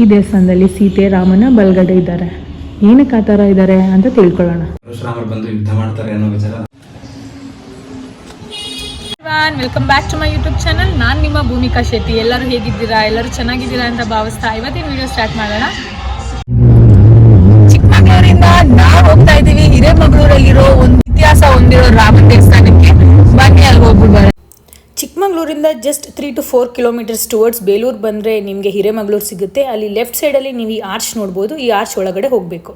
ಈ ದೇವಸ್ಥಾನದಲ್ಲಿ ಸೀತೆ ರಾಮನ ಬಲ್ಗಡೆ ಇದ್ದಾರೆ. ಏನಕ್ಕೆ ಆ ಥರ ಇದ್ದಾರೆ ಅಂತ ತಿಳ್ಕೊಳ್ಳೋಣ. ಪರಶುರಾಮರು ಬಂದು ಯುದ್ಧ ಮಾಡ್ತಾರೆ ಅನ್ನೋ ವಿಚಾರ. Welcome back to my YouTube channel ನಾನು ನಿಮ್ಮ ಭೂಮಿಕಾ ಶೆಟ್ಟಿ. ಎಲ್ಲರೂ ಹೇಗಿದ್ದೀರಾ? ಎಲ್ಲರೂ ಚೆನ್ನಾಗಿದ್ದೀರಾ ಅಂತ ಭಾವಿಸ್ತಾ ಇವತ್ತಿನ ವಿಡಿಯೋ ಸ್ಟಾರ್ಟ್ ಮಾಡೋಣ. ಚಿಕ್ಕಮಗಳೂರಿಂದ ನಾವು ಹೋಗ್ತಾ ಇದ್ದೀವಿ. ಹಿರೇಮಗಳೂರಲ್ಲಿರೋ ಒಂದು ಇತಿಹಾಸ ಹೊಂದಿರೋ ರಾಮನ ದೇವಸ್ಥಾನಕ್ಕೆ. ಬನ್ನಿ ಅಲ್ಲಿ ಹೋಗ್ಬಿಟ್ಟು ಚಿಕ್ಕಮಗಳೂರಿಂದ just three to four kilometres towards Belur ಬಂದರೆ ನಿಮಗೆ ಹಿರೇಮಗಳೂರು ಸಿಗುತ್ತೆ. ಅಲ್ಲಿ ಲೆಫ್ಟ್ ಸೈಡಲ್ಲಿ ನೀವು ಈ ಆರ್ಚ್ ನೋಡ್ಬೋದು. ಈ ಆರ್ಚ್ ಒಳಗಡೆ ಹೋಗಬೇಕು.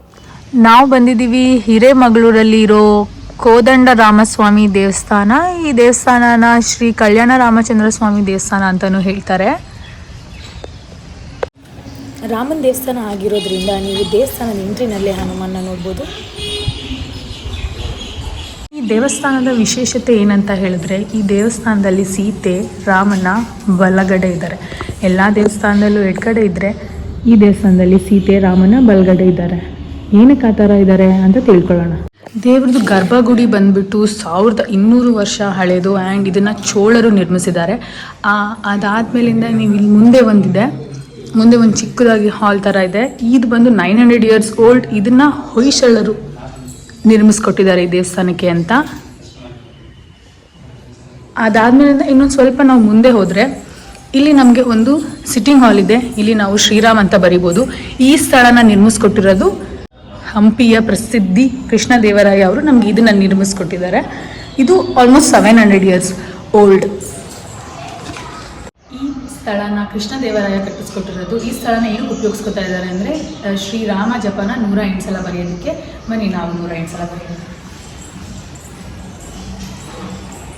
ನಾವು ಬಂದಿದ್ದೀವಿ ಹಿರೇಮಗಳೂರಲ್ಲಿ ಇರೋ ಕೋದಂಡ ರಾಮಸ್ವಾಮಿ ದೇವಸ್ಥಾನ. ಈ ದೇವಸ್ಥಾನನ ಶ್ರೀ ಕಲ್ಯಾಣ ರಾಮಚಂದ್ರ ಸ್ವಾಮಿ ದೇವಸ್ಥಾನ ಅಂತಲೂ ಹೇಳ್ತಾರೆ. ರಾಮನ ದೇವಸ್ಥಾನ ಆಗಿರೋದ್ರಿಂದ ನೀವು ದೇವಸ್ಥಾನದ ಎಂಟ್ರಿನಲ್ಲೇ ಹನುಮಾನ ನೋಡ್ಬೋದು. ದೇವಸ್ಥಾನದ ವಿಶೇಷತೆ ಏನಂತ ಹೇಳಿದ್ರೆ, ಈ ದೇವಸ್ಥಾನದಲ್ಲಿ ಸೀತೆ ರಾಮನ ಬಲಗಡೆ ಇದ್ದಾರೆ. ಎಲ್ಲ ದೇವಸ್ಥಾನದಲ್ಲೂ ಎಡಗಡೆ ಇದ್ದರೆ ಈ ದೇವಸ್ಥಾನದಲ್ಲಿ ಸೀತೆ ರಾಮನ ಬಲಗಡೆ ಇದ್ದಾರೆ. ಏನಕ್ಕೆ ಆ ಥರ ಇದ್ದಾರೆ ಅಂತ ತಿಳ್ಕೊಳ್ಳೋಣ. ದೇವ್ರದ್ದು ಗರ್ಭಗುಡಿ ಬಂದ್ಬಿಟ್ಟು ಸಾವಿರದ ಇನ್ನೂರು ವರ್ಷ ಹಳೆಯದು ಆ್ಯಂಡ್ ಇದನ್ನು ಚೋಳರು ನಿರ್ಮಿಸಿದ್ದಾರೆ. ಅದಾದಮೇಲಿಂದ ನೀವು ಇಲ್ಲಿ ಮುಂದೆ ಒಂದಿದೆ ಮುಂದೆ ಒಂದು ಚಿಕ್ಕದಾಗಿ ಹಾಲ್ ಥರ ಇದೆ. ಇದು ಬಂದು ನೈನ್ ಹಂಡ್ರೆಡ್ ಇಯರ್ಸ್ ಓಲ್ಡ್ ಇದನ್ನು ಹೊಯ್ಸಳರು ನಿರ್ಮಿಸ್ಕೊಟ್ಟಿದ್ದಾರೆ ಈ ದೇವಸ್ಥಾನಕ್ಕೆ ಅಂತ. ಅದಾದ್ಮೇಲೆ ಇನ್ನೊಂದು ಸ್ವಲ್ಪ ನಾವು ಮುಂದೆ ಹೋದರೆ, ಇಲ್ಲಿ ನಮಗೆ ಒಂದು ಸಿಟ್ಟಿಂಗ್ ಹಾಲ್ ಇದೆ. ಇಲ್ಲಿ ನಾವು ಶ್ರೀರಾಮ್ ಅಂತ ಬರಿಬೋದು. ಈ ಸ್ಥಳನ ನಿರ್ಮಿಸ್ಕೊಟ್ಟಿರೋದು ಹಂಪಿಯ ಪ್ರಸಿದ್ಧಿ ಕೃಷ್ಣದೇವರಾಯ ಅವರು ನಮ್ಗೆ ಇದನ್ನು ನಿರ್ಮಿಸ್ಕೊಟ್ಟಿದ್ದಾರೆ. ಇದು almost seven hundred years old ಸ್ಥಳನ ಕೃಷ್ಣದೇವರಾಯ ಕಟ್ಟಿಸ್ಕೊಟ್ಟಿರೋದು ಈ ಸ್ಥಳನ ಏನು ಉಪಯೋಗಿಸ್ಕೊತಾ ಇದ್ದಾರೆ ಅಂದರೆ ಶ್ರೀರಾಮ ಜಪನ ನೂರ ಎಂಟು ಸಲ ಬರೆಯೋದಕ್ಕೆ ಬನ್ನಿ ನಾವು ನೂರ ಎಂಟು ಸಲ ಬರೆಯೋದು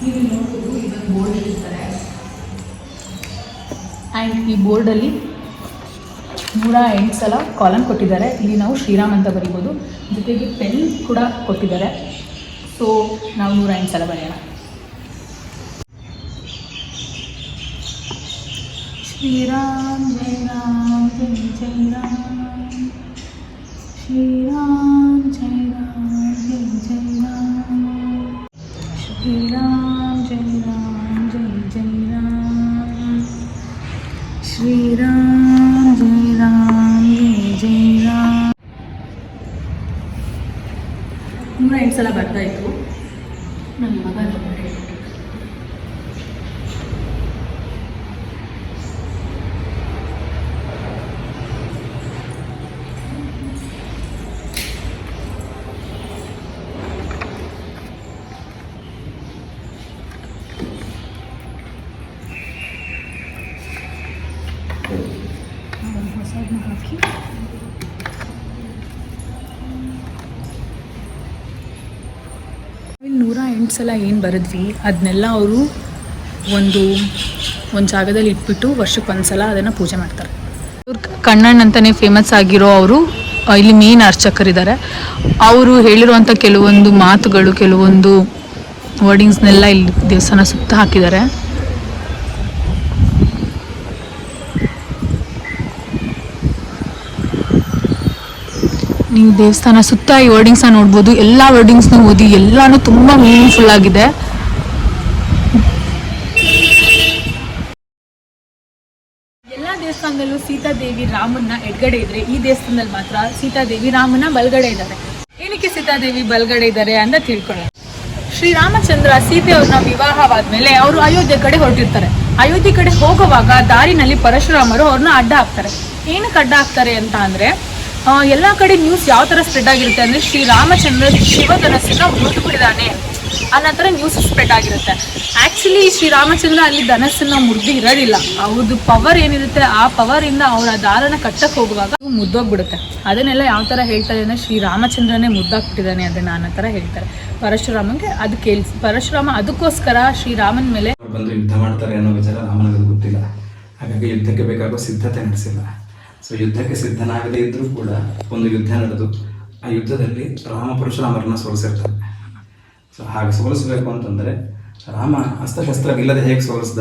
ನೀವು ನೋಡ್ಬೋದು ಇದೊಂದು ಬೋರ್ಡ್ ಇಟ್ಟಿರ್ತಾರೆ. ಆ್ಯಂಡ್ ಈ ಬೋರ್ಡಲ್ಲಿ ನೂರ ಎಂಟು ಸಲ ಕಾಲಮ್ ಕೊಟ್ಟಿದ್ದಾರೆ. ಇಲ್ಲಿ ನಾವು ಶ್ರೀರಾಮ್ ಅಂತ ಬರಿಬೋದು. ಜೊತೆಗೆ ಪೆನ್ ಕೂಡ ಕೊಟ್ಟಿದ್ದಾರೆ. ಸೊ ನಾವು ನೂರ ಎಂಟು ಸಲ ಬರೆಯೋಣ. श्रीराम जय राम जय जय राम श्रीराम जय राम जय जय राम श्रीराम जय राम जय जय राम श्रीराम जय राम जय जय राम ನೂರ ಎಂಟು ಸಲ ಬರ್ತಾ ಇತ್ತು ಇಲ್ಲಿ ಎಲ್ಲ ಏನು ಬರೆದ್ವಿ ಅದನ್ನೆಲ್ಲ ಅವರು ಒಂದು ಒಂದು ಜಾಗದಲ್ಲಿ ಇಟ್ಬಿಟ್ಟು ವರ್ಷಕ್ಕೆ ಒಂದು ಸಲ ಅದನ್ನು ಪೂಜೆ ಮಾಡ್ತಾರೆ. ಇವ್ರು ಕಣ್ಣಣ್ಣ ಅಂತಲೇ ಫೇಮಸ್ ಆಗಿರೋ ಅವರು ಇಲ್ಲಿ ಮೇನ್ ಅರ್ಚಕರಿದ್ದಾರೆ ಅವರು ಹೇಳಿರುವಂಥ ಕೆಲವೊಂದು ಮಾತುಗಳು, ಕೆಲವೊಂದು ವರ್ಡಿಂಗ್ಸ್ನೆಲ್ಲ ಇಲ್ಲಿ ದೇವಸ್ಥಾನ ಸುತ್ತ ಹಾಕಿದ್ದಾರೆ. ನೀವು ದೇವಸ್ಥಾನ ಸುತ್ತ ಈ ವರ್ಡಿಂಗ್ಸ್ನ ನೋಡ್ಬೋದು. ಎಲ್ಲ ವರ್ಡಿಂಗ್ಸ್ನ ಓದಿ ಎಲ್ಲಾನು ತುಂಬ ಮೀನಿಂಗ್ಫುಲ್ ಆಗಿದೆ. ಎಲ್ಲ ದೇವಸ್ಥಾನದಲ್ಲೂ ಸೀತಾದೇವಿ ರಾಮನ್ನ ಎಡ್ಗಡೆ ಇದ್ರೆ ಈ ದೇವಸ್ಥಾನದಲ್ಲಿ ಮಾತ್ರ ಸೀತಾದೇವಿ ರಾಮನ ಬಲಗಡೆ ಇದ್ದಾರೆ. ಏನಕ್ಕೆ ಸೀತಾದೇವಿ ಬಲಗಡೆ ಇದ್ದಾರೆ ಅಂತ ತಿಳ್ಕೊಳ್ಳೋಣ. ಶ್ರೀರಾಮಚಂದ್ರ ಸೀತೆಯವ್ರನ್ನ ವಿವಾಹವಾದ್ಮೇಲೆ ಅವರು ಅಯೋಧ್ಯೆ ಕಡೆ ಹೊರಟಿರ್ತಾರೆ. ಅಯೋಧ್ಯೆ ಕಡೆ ಹೋಗುವಾಗ ದಾರಿನಲ್ಲಿ ಪರಶುರಾಮರು ಅವ್ರನ್ನ ಅಡ್ಡ ಹಾಕ್ತಾರೆ. ಏನಕ್ಕೆ ಅಡ್ಡ ಹಾಕ್ತಾರೆ ಅಂತ ಅಂದ್ರೆ ಎಲ್ಲಾ ಕಡೆ ನ್ಯೂಸ್ ಯಾವ ತರ ಸ್ಪ್ರೆಡ್ ಆಗಿರುತ್ತೆ ಅಂದ್ರೆ ಶ್ರೀರಾಮಚಂದ್ರ ಶಿವಧನಸ್ಸನ್ನು ಮುರಿದು ಬಿಡಿದಾನೆ ಅನ್ನೋ ಥರ ನ್ಯೂಸ್ ಸ್ಪ್ರೆಡ್ ಆಗಿರುತ್ತೆ. ಆಕ್ಚುಲಿ ಶ್ರೀರಾಮಚಂದ್ರ ಅಲ್ಲಿ ಧನಸ್ಸನ್ನು ಮುರಿದು ಇರೋದಿಲ್ಲ. ಅವ್ರದ್ದು ಪವರ್ ಏನಿರುತ್ತೆ, ಆ ಪವರ್ ಇಂದ ಅವ್ರ ದಾರನ ಕಟ್ಟಕ್ಕೆ ಹೋಗುವಾಗ ಮುದ್ದೋಗ್ಬಿಡುತ್ತೆ ಅದನ್ನೆಲ್ಲ ಯಾವ ತರ ಹೇಳ್ತಾರೆ ಅಂದ್ರೆ ಶ್ರೀರಾಮಚಂದ್ರನೇ ಮುದ್ದಾಕ್ಬಿಟ್ಟಿದ್ದಾನೆ ಅದನ್ನು ಅನ್ನೋ ಥರ ಹೇಳ್ತಾರೆ. ಪರಶುರಾಮಂಗೆ ಅದು ಕೇಳಿಸಿ ಪರಶುರಾಮ ಅದಕ್ಕೋಸ್ಕರ ಶ್ರೀರಾಮನ ಮೇಲೆ ಬಂದು ಯುದ್ಧ ಮಾಡ್ತಾರೆ ಅನ್ನೋ ವಿಚಾರ ಗೊತ್ತಿಲ್ಲ. ಹಾಗಾಗಿ ಯುದ್ಧಕ್ಕೆ ಬೇಕಾಗೋ ಸಿದ್ಧತೆ ನಡೆಸಿಲ್ಲ. ಸೊ ಯುದ್ಧಕ್ಕೆ ಸಿದ್ಧನಾಗದೇ ಇದ್ದರೂ ಕೂಡ ಒಂದು ಯುದ್ಧ ನಡೆದು, ಆ ಯುದ್ಧದಲ್ಲಿ ರಾಮ ಪರಶುರಾಮರನ್ನ ಸೋಲಿಸಿರ್ತಾರೆ ಸೊ ಹಾಗೆ ಸೋಲಿಸಬೇಕು ಅಂತಂದರೆ, ರಾಮ ಅಸ್ತ್ರಶಸ್ತ್ರವಿಲ್ಲದೆ ಹೇಗೆ ಸೋಲಿಸ್ದ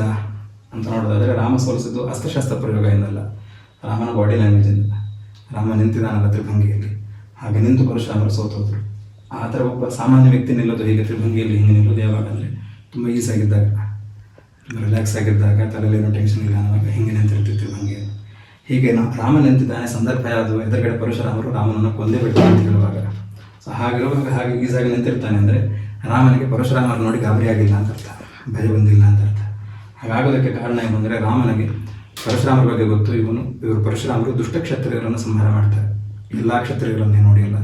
ಅಂತ ನೋಡೋದಾದರೆ ರಾಮ ಸೋಲಿಸಿದ್ದು ಅಸ್ತ್ರಶಸ್ತ್ರ ಪ್ರಯೋಗ ಏನಲ್ಲ. ರಾಮನ ಬಾಡಿ ಲ್ಯಾಂಗ್ವೇಜಿಂದ ರಾಮ ನಿಂತಿದ್ದಾನಲ್ಲ ತ್ರಿಭಂಗಿಯಲ್ಲಿ. ಹಾಗೆ ನಿಂತು ಪರಶುರಾಮರು ಸೋತೋದ್ರು. ಆ ಥರ ಒಬ್ಬ ಸಾಮಾನ್ಯ ವ್ಯಕ್ತಿ ನಿಲ್ಲೋದು ಹೀಗೆ? ತ್ರಿಭಂಗಿಯಲ್ಲಿ ಹಿಂಗೆ ನಿಲ್ಲೋದು ಯಾವಾಗ ಅಂದರೆ, ತುಂಬ ಈಸಾಗಿದ್ದಾಗ ರಿಲ್ಯಾಕ್ಸ್ ಆಗಿದ್ದಾಗ ತಲೆಯಲ್ಲಿ ಏನೋ ಟೆನ್ಷನ್ ಇಲ್ಲ ಅನ್ನುವಾಗ ಹಿಂಗೆ ನಿಂತಿರ್ತಿತ್ತು ತ್ರಿಭಂಗಿಯಲ್ಲಿ. ಹೀಗೆ ನಾವು ರಾಮ ನಿಂತಿದ್ದಾನೆ ಸಂದರ್ಭ ಯಾವುದು? ಎದುರುಗಡೆ ಪರಶುರಾಮರು ರಾಮನನ್ನು ಕೊಂದೇ ಬಿಡ್ತಾರೆ ಅಂತ ಹೇಳುವಾಗ. ಸೊ ಹಾಗಿರುವಾಗ ಹಾಗೆ ಈಸಾಗಿ ನಿಂತಿರ್ತಾನೆ ಅಂದರೆ ರಾಮನಿಗೆ ಪರಶುರಾಮರು ನೋಡಿ ಗಾಬರಿ ಆಗಿಲ್ಲ ಅಂತ ಅರ್ಥ. ಭಯ ಬಂದಿಲ್ಲ ಅಂತ ಅರ್ಥ. ಹಾಗಾಗೋದಕ್ಕೆ ಕಾರಣ ಏನು ರಾಮನಿಗೆ ಪರಶುರಾಮರ ಬಗ್ಗೆ ಗೊತ್ತು. ಇವನು, ಇವರು ಪರಶುರಾಮರು ದುಷ್ಟ ಕ್ಷತ್ರಿಯರನ್ನು ಸಂಹಾರ ಮಾಡ್ತಾರೆ. ಎಲ್ಲ ಕ್ಷತ್ರಿಯರನ್ನೇ ನೋಡಿಲ್ಲ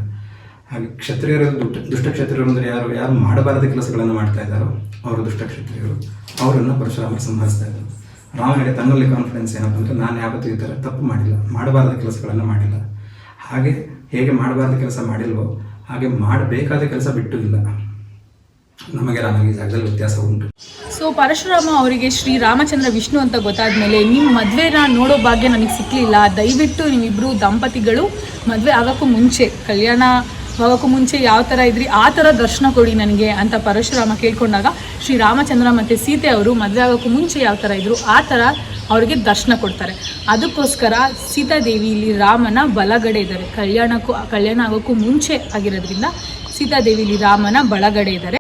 ಹಾಗೆ ಕ್ಷತ್ರಿಯರು ದುಷ್ಟ ದುಷ್ಟ ಕ್ಷತ್ರಿಯರು ಅಂದರೆ ಯಾರು? ಯಾರು ಮಾಡಬಾರದ ಕೆಲಸಗಳನ್ನು ಮಾಡ್ತಾ ಇದ್ದಾರೋ, ಅವರು ದುಷ್ಟ ಕ್ಷತ್ರಿಯರು. ಅವರನ್ನು ಪರಶುರಾಮರು ಸಂಹರಿಸ್ತಾ ಇದ್ದರು. ರಾಮನಿಗೆ ತನ್ನಲ್ಲಿ ಕಾನ್ಫಿಡೆನ್ಸ್ ಏನಪ್ಪ ಅಂದರೆ ನಾನು ಯಾವತ್ತೂ ಈ ಥರ ತಪ್ಪು ಮಾಡಿಲ್ಲ, ಮಾಡಬಾರದ ಕೆಲಸಗಳನ್ನು ಮಾಡಿಲ್ಲ. ಹಾಗೆ ಹೇಗೆ ಮಾಡಬಾರ್ದ ಕೆಲಸ ಮಾಡಿಲ್ವೋ, ಹಾಗೆ ಮಾಡಬೇಕಾದ ಕೆಲಸ ಬಿಟ್ಟು ಇಲ್ಲ. ನಮಗೆ ರಾಮನಿಗೆ ಜಾಗದಲ್ಲಿ ವ್ಯತ್ಯಾಸ ಉಂಟು. ಸೊ ಪರಶುರಾಮ ಅವರಿಗೆ ಶ್ರೀ ರಾಮಚಂದ್ರ ವಿಷ್ಣು ಅಂತ ಗೊತ್ತಾದ್ಮೇಲೆ ನಿಮ್ಮ ಮದುವೆನ ನೋಡೋ ಭಾಗ್ಯ ನನಗೆ ಸಿಕ್ಕಲಿಲ್ಲ ದಯವಿಟ್ಟು ನೀವಿಬ್ಬರು ದಂಪತಿಗಳು ಮದುವೆ ಆಗೋಕ್ಕೂ ಮುಂಚೆ ಕಲ್ಯಾಣ ಆಗೋಕ್ಕೂ ಮುಂಚೆ ಯಾವ ಥರ ಇದ್ರಿ? ಆ ಥರ ದರ್ಶನ ಕೊಡಿ ನನಗೆ ಅಂತ ಪರಶುರಾಮ ಕೇಳ್ಕೊಂಡಾಗ ಶ್ರೀ ರಾಮಚಂದ್ರ ಮತ್ತು ಸೀತೆ ಅವರು ಮದುವೆ ಆಗೋಕ್ಕೂ ಮುಂಚೆ ಯಾವ ಥರ ಇದ್ರು, ಆ ಥರ ಅವರಿಗೆ ದರ್ಶನ ಕೊಡ್ತಾರೆ. ಅದಕ್ಕೋಸ್ಕರ ಸೀತಾದೇವಿ ಇಲ್ಲಿ ರಾಮನ ಬಲಗಡೆ ಇದ್ದಾರೆ. ಕಲ್ಯಾಣಕ್ಕೂ, ಕಲ್ಯಾಣ ಆಗೋಕ್ಕೂ ಮುಂಚೆ ಆಗಿರೋದ್ರಿಂದ ಸೀತಾದೇವಿ ಇಲ್ಲಿ ರಾಮನ ಬಲಗಡೆ ಇದ್ದಾರೆ.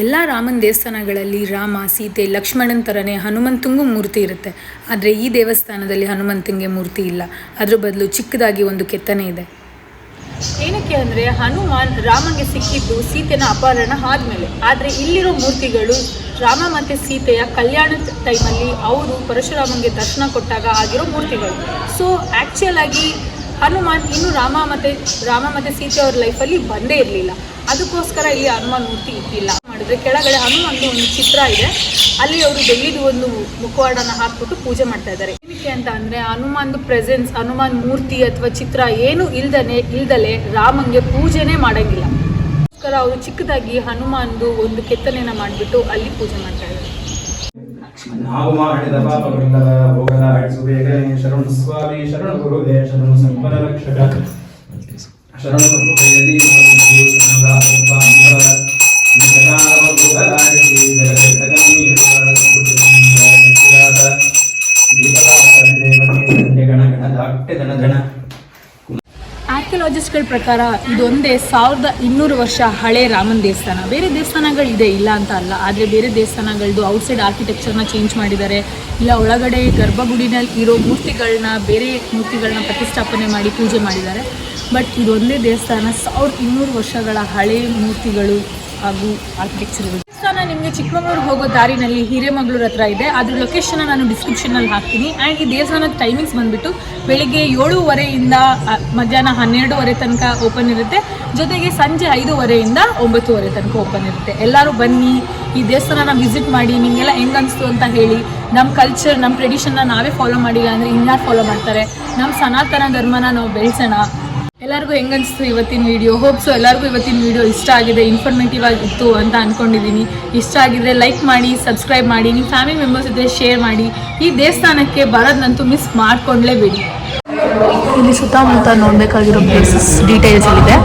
ಎಲ್ಲ ರಾಮನ ದೇವಸ್ಥಾನಗಳಲ್ಲಿ ರಾಮ, ಸೀತೆ, ಲಕ್ಷ್ಮಣನ ಥರನೇ ಹನುಮಂತಂಗೂ ಮೂರ್ತಿ ಇರುತ್ತೆ. ಆದರೆ ಈ ದೇವಸ್ಥಾನದಲ್ಲಿ ಹನುಮಂತಂಗೆ ಮೂರ್ತಿ ಇಲ್ಲ. ಅದ್ರ ಬದಲು ಚಿಕ್ಕದಾಗಿ ಒಂದು ಕೆತ್ತನೆ ಇದೆ. ಏನಕ್ಕೆ ಅಂದರೆ ಹನುಮಾನ್ ರಾಮಂಗೆ ಸಿಕ್ಕಿದ್ದು ಸೀತೆನ ಅಪಹರಣ ಆದಮೇಲೆ. ಆದರೆ ಇಲ್ಲಿರೋ ಮೂರ್ತಿಗಳು ರಾಮ ಮತ್ತೆ ಸೀತೆಯ ಕಲ್ಯಾಣದ ಟೈಮಲ್ಲಿ ಅವರು ಪರಶುರಾಮಂಗೆ ದರ್ಶನ ಕೊಟ್ಟಾಗ ಆಗಿರೋ ಮೂರ್ತಿಗಳು. ಸೊ ಆ್ಯಕ್ಚುಯಲ್ ಆಗಿ ಹನುಮಾನ್ ಇನ್ನು ರಾಮ ಮತ್ತೆ, ರಾಮ ಮತ್ತು ಸೀತೆ ಅವ್ರ ಲೈಫಲ್ಲಿ ಬಂದೇ ಇರಲಿಲ್ಲ. ಅದಕ್ಕೋಸ್ಕರ ಇಲ್ಲಿ ಹನುಮಾನ್ ಮೂರ್ತಿ ಇಟ್ಟಿಲ್ಲ. ಮಾಡಿದ್ರೆ ಕೆಳಗಡೆ ಹನುಮಂತ ಒಂದು ಚಿತ್ರ ಇದೆ. ಅಲ್ಲಿ ಅವರು ಬೆಳ್ಳಿದು ಒಂದು ಮುಖವಾಡನ ಹಾಕ್ಬಿಟ್ಟು ಪೂಜೆ ಮಾಡ್ತಾ ಇದ್ದಾರೆ. ಏನಕ್ಕೆ ಅಂತ ಅಂದ್ರೆ ಹನುಮಾನ್ದು ಪ್ರೆಸೆನ್ಸ್ ಹನುಮಾನ್ ಮೂರ್ತಿ ಅಥವಾ ಚಿತ್ರ ಏನು ಇಲ್ದನೆ ಇಲ್ದಲೆ ರಾಮಂಗೆ ಪೂಜೆನೆ ಮಾಡಂಗಿಲ್ಲ. ಅದಕ್ಕೋಸ್ಕರ ಅವರು ಚಿಕ್ಕದಾಗಿ ಹನುಮಾನ್ದು ಒಂದು ಕೆತ್ತನೆನ ಮಾಡಿಬಿಟ್ಟು ಅಲ್ಲಿ ಪೂಜೆ ಮಾಡ್ತಾ ಇದ್ದಾರೆ. ನಾವು ಮಾಡಿದ ಪಾಪಗಳೆಲ್ಲರ ಹೋಗಲ ಬೇಗನೆ. ಶರಣು ಸ್ವಾಮಿ ಶರಣು ಗುರುದೇ ಶರಣು ಸಂಪದ ರಕ್ಷಕ. ಶರಣು ಪ್ರಭು ಆರ್ಕಿಯಾಲಜಿಸ್ಟ್ಗಳ ಪ್ರಕಾರ ಇದೊಂದೇ ಸಾವಿರದ ಇನ್ನೂರು ವರ್ಷ ಹಳೆ ರಾಮನ್ ದೇವಸ್ಥಾನ. ಬೇರೆ ದೇವಸ್ಥಾನಗಳಿದೆ ಇಲ್ಲ ಅಂತ ಅಲ್ಲ. ಆದರೆ ಬೇರೆ ದೇವಸ್ಥಾನಗಳದ್ದು ಔಟ್ಸೈಡ್ ಆರ್ಕಿಟೆಕ್ಚರ್ನ ಚೇಂಜ್ ಮಾಡಿದ್ದಾರೆ. ಇಲ್ಲ ಒಳಗಡೆ ಗರ್ಭಗುಡಿನಲ್ಲಿ ಇರೋ ಮೂರ್ತಿಗಳನ್ನ ಬೇರೆ ಮೂರ್ತಿಗಳನ್ನ ಪ್ರತಿಷ್ಠಾಪನೆ ಮಾಡಿ ಪೂಜೆ ಮಾಡಿದ್ದಾರೆ. ಬಟ್ ಇದೊಂದೇ ದೇವಸ್ಥಾನ ಸಾವಿರದ ಇನ್ನೂರು ವರ್ಷಗಳ ಹಳೆ ಮೂರ್ತಿಗಳು ಹಾಗೂ ಆರ್ಕಿಟೆಕ್ಚರ್ ಇದೆ ದೇವಸ್ಥಾನ ನಿಮಗೆ ಚಿಕ್ಕಮಗಳೂರು ಹೋಗೋ ದಾರಿನಲ್ಲಿ ಹಿರೇಮಗಳೂರು ಹತ್ರ ಇದೆ. ಅದ್ರ ಲೊಕೇಶನ್ ನಾನು ಡಿಸ್ಕ್ರಿಪ್ಷನಲ್ಲಿ ಹಾಕ್ತೀನಿ. ಆ್ಯಂಡ್ ಈ ದೇವಸ್ಥಾನದ ಟೈಮಿಂಗ್ಸ್ ಬಂದ್ಬಿಟ್ಟು ಬೆಳಿಗ್ಗೆ ಏಳುವರೆಯಿಂದ ಮಧ್ಯಾಹ್ನ ಹನ್ನೆರಡುವರೆ ತನಕ ಓಪನ್ ಇರುತ್ತೆ. ಜೊತೆಗೆ ಸಂಜೆ ಐದೂವರೆಯಿಂದ ಒಂಬತ್ತುವರೆ ತನಕ ಓಪನ್ ಇರುತ್ತೆ. ಎಲ್ಲರೂ ಬನ್ನಿ, ಈ ದೇವಸ್ಥಾನನ ವಿಸಿಟ್ ಮಾಡಿ, ನಿಮಗೆಲ್ಲ ಹೆಂಗನ್ಸ್ತು ಅಂತ ಹೇಳಿ. ನಮ್ಮ ಕಲ್ಚರ್ ನಮ್ಮ ಟ್ರೆಡಿಷನ್ನ ನಾವೇ ಫಾಲೋ ಮಾಡಿಲ್ಲ ಅಂದರೆ ಇನ್ಯಾರು ಫಾಲೋ ಮಾಡ್ತಾರೆ? ನಮ್ಮ ಸನಾತನ ಧರ್ಮನ ನಾವು ಬೆಳೆಸೋಣ. ಎಲ್ಲರಿಗೂ ಹೆಂಗ್ ಅನಿಸ್ತು ಇವತ್ತಿನ ವಿಡಿಯೋ ಹೋಪ್ಸು ಎಲ್ಲರಿಗೂ ಇವತ್ತಿನ ವಿಡಿಯೋ ಇಷ್ಟ ಆಗಿದೆ ಇನ್ಫಾರ್ಮೇಟಿವ್ ಆಗಿತ್ತು ಅಂತ ಅಂದ್ಕೊಂಡಿದ್ದೀನಿ ಇಷ್ಟ ಆಗಿದ್ರೆ ಲೈಕ್ ಮಾಡಿ ಸಬ್ಸ್ಕ್ರೈಬ್ ಮಾಡಿ ನಿಮ್ಮ ಫ್ಯಾಮಿಲಿ ಮೆಂಬರ್ಸ್ ಇದ್ರೆ ಶೇರ್ ಮಾಡಿ. ಈ ದೇವಸ್ಥಾನಕ್ಕೆ ಬರೋದಂತೂ ಮಿಸ್ ಮಾಡ್ಕೊಂಡ್ಲೇಬೇಡಿ. ಇಲ್ಲಿ ಸುತ್ತಮುತ್ತ ನೋಡಬೇಕಾಗಿರೋ ಪ್ಲೇಸಸ್ ಡೀಟೇಲ್ಸ್ ಇದೆ